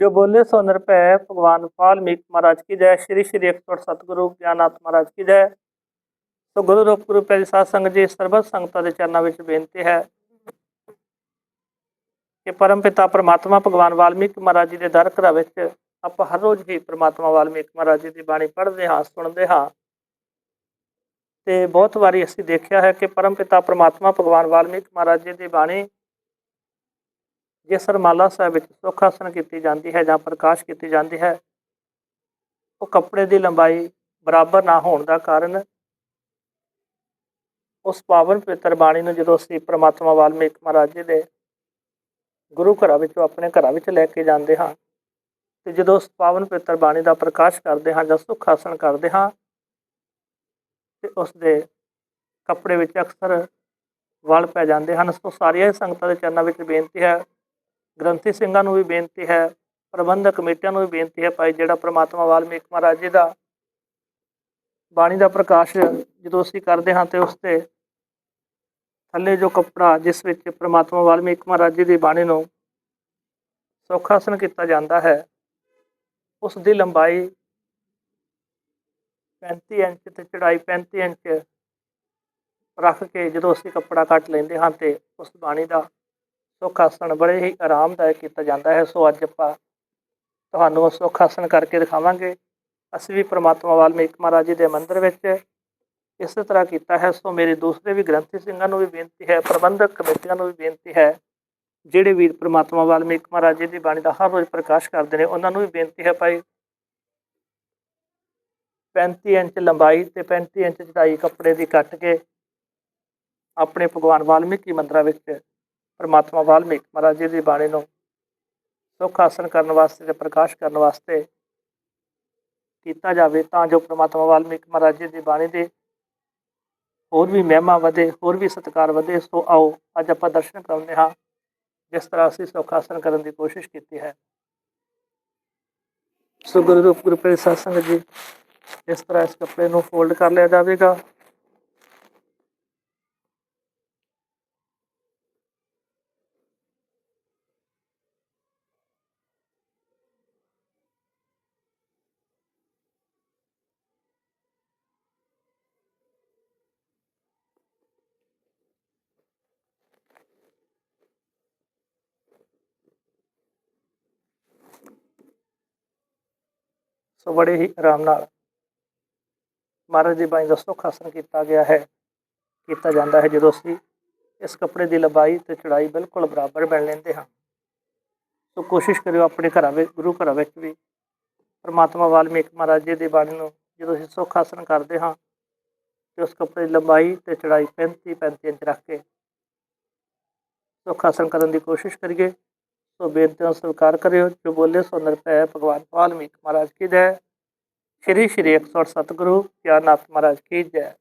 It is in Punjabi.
ਜੋ ਬੋਲੇ ਸੋ ਨਿਰਭੈ, ਭਗਵਾਨ ਵਾਲਮੀਕ ਮਹਾਰਾਜ ਕੀ ਜੈ, ਸ਼੍ਰੀ ਸ਼੍ਰੀ 108 ਸਤਿਗੁਰੂ ਗਿਆਨਨਾਥ ਮਹਾਰਾਜ ਕੀ ਜੈ। ਸੋ ਗੁਰੂ ਰੂਪ ਗੁਰੂ ਪਿਆਰੀ ਸਾਧ ਸੰਗਤ ਜੀ, ਸਰਬਤ ਸੰਗਤਾਂ ਦੇ ਚਰਨਾਂ ਵਿੱਚ ਬੇਨਤੀ ਹੈ ਕਿ ਪਰਮ ਪਿਤਾ ਪਰਮਾਤਮਾ ਭਗਵਾਨ ਵਾਲਮੀਕ ਮਹਾਰਾਜ ਜੀ ਦੇ ਦਰ ਘਰਾਂ ਵਿੱਚ ਆਪਾਂ ਹਰ ਰੋਜ਼ ਹੀ ਪਰਮਾਤਮਾ ਵਾਲਮੀਕ ਮਹਾਰਾਜ ਜੀ ਦੀ ਬਾਣੀ ਪੜ੍ਹਦੇ ਹਾਂ, ਸੁਣਦੇ ਹਾਂ। ਤੇ ਬਹੁਤ ਵਾਰੀ ਅਸੀਂ ਦੇਖਿਆ ਹੈ ਕਿ ਪਰਮ ਪਿਤਾ ਪ੍ਰਮਾਤਮਾ ਭਗਵਾਨ ਵਾਲਮੀਕ ਮਹਾਰਾਜ ਜੀ ਦੀ ਬਾਣੀ ਜੇ ਰਮਾਲਾ ਸਾਹਿਬ ਵਿੱਚ ਸੁੱਖ ਆਸਨ ਕੀਤੀ ਜਾਂਦੀ ਹੈ ਜਾਂ ਪ੍ਰਕਾਸ਼ ਕੀਤੀ ਜਾਂਦੀ ਹੈ, ਉਹ ਕੱਪੜੇ ਦੀ ਲੰਬਾਈ ਬਰਾਬਰ ਨਾ ਹੋਣ ਦਾ ਕਾਰਨ ਉਸ ਪਾਵਨ ਪਵਿੱਤਰ ਬਾਣੀ ਨੂੰ ਜਦੋਂ ਅਸੀਂ ਪ੍ਰਮਾਤਮਾ ਵਾਲਮੀਕ ਮਹਾਰਾਜ ਜੀ ਦੇ ਗੁਰੂ ਘਰਾਂ ਵਿੱਚੋਂ ਆਪਣੇ ਘਰਾਂ ਵਿੱਚ ਲੈ ਕੇ ਜਾਂਦੇ ਹਾਂ ਤੇ ਜਦੋਂ ਉਸ ਪਾਵਨ ਪਵਿੱਤਰ ਬਾਣੀ ਦਾ ਪ੍ਰਕਾਸ਼ ਕਰਦੇ ਹਾਂ ਜਾਂ ਸੁੱਖ ਆਸਣ ਕਰਦੇ ਹਾਂ ਤੇ ਉਸ ਦੇ ਕੱਪੜੇ ਵਿੱਚ ਅਕਸਰ ਵਲ ਪੈ ਜਾਂਦੇ ਹਨ, ਸੋ ਸਾਰੀਆਂ ਸੰਗਤਾਂ ਦੇ ਚਰਨਾਂ ਵਿੱਚ ਬੇਨਤੀ ਹੈ ਗ੍ਰੰਥੀ ਸਿੰਘਾਂ ਨੂੰ ਵੀ ਬੇਨਤੀ ਹੈ, ਪ੍ਰਬੰਧਕ ਕਮੇਟੀਆਂ ਨੂੰ ਵੀ ਬੇਨਤੀ ਹੈ ਭਾਈ, ਜਿਹੜਾ ਪ੍ਰਮਾਤਮਾ ਵਾਲਮੀਕ ਮਹਾਰਾਜ ਜੀ ਦਾ ਬਾਣੀ ਦਾ ਪ੍ਰਕਾਸ਼ ਜਦੋਂ ਅਸੀਂ ਕਰਦੇ ਹਾਂ ਤੇ ਉਸ ਤੇ ਥੱਲੇ ਜੋ ਕੱਪੜਾ, ਜਿਸ ਵਿੱਚ ਪ੍ਰਮਾਤਮਾ ਵਾਲਮੀਕ ਮਹਾਰਾਜ ਜੀ ਦੀ ਬਾਣੀ ਨੂੰ ਸੌਖਾਸਨ ਕੀਤਾ ਜਾਂਦਾ ਹੈ, ਉਸ ਦੀ ਲੰਬਾਈ 35 ਇੰਚ ਤੇ ਚੜਾਈ 35 ਇੰਚ ਰੱਖ ਕੇ ਜਦੋਂ ਅਸੀਂ ਕੱਪੜਾ ਕੱਟ ਲੈਂਦੇ ਹਾਂ ਤੇ ਉਸ ਬਾਣੀ ਦਾ ਸੁੱਖ ਆਸਣ ਬੜੇ ਹੀ ਆਰਾਮਦਾਇਕ ਕੀਤਾ ਜਾਂਦਾ ਹੈ। ਸੋ ਅੱਜ ਆਪਾਂ ਤੁਹਾਨੂੰ ਉਹ ਸੁੱਖ ਆਸਣ ਕਰਕੇ ਦਿਖਾਵਾਂਗੇ। ਅਸੀਂ ਵੀ ਪ੍ਰਮਾਤਮਾ ਵਾਲਮੀਕ ਮਹਾਰਾਜ ਜੀ ਦੇ ਮੰਦਿਰ ਵਿੱਚ ਇਸੇ ਤਰ੍ਹਾਂ ਕੀਤਾ ਹੈ। ਸੋ ਮੇਰੇ ਦੂਸਰੇ ਵੀ ਗ੍ਰੰਥੀ ਸਿੰਘਾਂ ਨੂੰ ਵੀ ਬੇਨਤੀ ਹੈ, ਪ੍ਰਬੰਧਕ ਕਮੇਟੀਆਂ ਨੂੰ ਵੀ ਬੇਨਤੀ ਹੈ, ਜਿਹੜੇ ਵੀਰ ਪ੍ਰਮਾਤਮਾ ਵਾਲਮੀਕ ਮਹਾਰਾਜ ਜੀ ਦੀ ਬਾਣੀ ਦਾ ਹਰ ਰੋਜ਼ ਪ੍ਰਕਾਸ਼ ਕਰਦੇ ਨੇ, ਉਹਨਾਂ ਨੂੰ ਵੀ ਬੇਨਤੀ ਹੈ ਭਾਈ 35 ਇੰਚ ਲੰਬਾਈ ਤੇ 35 ਇੰਚ ਚੜਾਈ ਕੱਪੜੇ ਦੀ ਕੱਟ ਕੇ ਆਪਣੇ ਭਗਵਾਨ ਵਾਲਮੀਕੀ ਮੰਦਰਾਂ ਵਿੱਚ ਪਰਮਾਤਮਾ ਵਾਲਮੀਕ ਮਹਾਰਾਜ ਜੀ ਦੀ ਬਾਣੀ ਨੂੰ ਸੁੱਖ ਆਸਨ ਕਰਨ ਵਾਸਤੇ ਤੇ ਪ੍ਰਕਾਸ਼ ਕਰਨ ਵਾਸਤੇ ਕੀਤਾ ਜਾਵੇ, ਤਾਂ ਜੋ ਪਰਮਾਤਮਾ ਵਾਲਮੀਕ ਮਹਾਰਾਜ ਜੀ ਦੀ ਬਾਣੀ ਦੇ ਹੋਰ ਵੀ ਮਹਿਮਾ ਵਧੇ, ਹੋਰ ਵੀ ਸਤਿਕਾਰ ਵਧੇ, ਸੋ ਆਓ ਅੱਜ ਆਪਾਂ ਦਰਸ਼ਨ ਕਰਾਉਂਦੇ ਹਾਂ, ਜਿਸ ਤਰ੍ਹਾਂ ਅਸੀਂ ਸੁੱਖ ਆਸਨ ਕਰਨ ਦੀ ਕੋਸ਼ਿਸ਼ ਕੀਤੀ ਹੈ। ਸੋ ਗੁਰੂ ਰੂਪ ਗੁਰੂ ਪਿਆਰੇ ਸੰਗਤ ਜੀ, ਇਸ ਤਰ੍ਹਾਂ ਇਸ ਕੱਪੜੇ ਨੂੰ ਫੋਲਡ ਕਰ ਲਿਆ ਜਾਵੇਗਾ। ਸੋ ਬੜੇ ਹੀ ਆਰਾਮ ਨਾਲ ਮਹਾਰਾਜ ਦੀ ਬਾਣੀ ਦਾ ਸੁੱਖ ਆਸਣ ਕੀਤਾ ਗਿਆ ਹੈ, ਕੀਤਾ ਜਾਂਦਾ ਹੈ ਜਦੋਂ ਅਸੀਂ ਇਸ ਕੱਪੜੇ ਦੀ ਲੰਬਾਈ ਤੇ ਚੜਾਈ ਬਿਲਕੁਲ ਬਰਾਬਰ ਬਣ ਲੈਂਦੇ ਹਾਂ। ਸੋ ਕੋਸ਼ਿਸ਼ ਕਰਿਓ ਆਪਣੇ ਘਰਾਂ ਵਿੱਚ, ਗੁਰੂ ਘਰਾਂ ਵਿੱਚ ਵੀ ਪਰਮਾਤਮਾ ਵਾਲਮੀਕ ਮਹਾਰਾਜ ਜੀ ਦੀ ਬਾਣੀ ਨੂੰ ਜਦੋਂ ਅਸੀਂ ਸੁੱਖ ਆਸਣ ਕਰਦੇ ਹਾਂ ਤੇ ਉਸ ਕੱਪੜੇ ਦੀ ਲੰਬਾਈ ਤੇ ਚੜਾਈ 35 35 ਇੰਚ ਰੱਖ ਕੇ ਸੁੱਖ ਆਸਣ ਕਰਨ ਦੀ ਕੋਸ਼ਿਸ਼ ਕਰੀਏ ਸੋ ਬੇਨਤੀ ਨੂੰ ਸਵੀਕਾਰ ਕਰਿਓ। ਜੋ ਬੋਲੇ ਸੋ ਨਿਰਭੈ ਭਗਵਾਨ ਵਾਲਮੀਕ ਮਹਾਰਾਜ ਕੀ ਜੈ। ਸ਼੍ਰੀ ਸ਼੍ਰੀ 108 ਸਤਿਗੁਰੂ ਗਿਆਨਨਾਥ ਮਹਾਰਾਜ ਕੀ ਜੈ।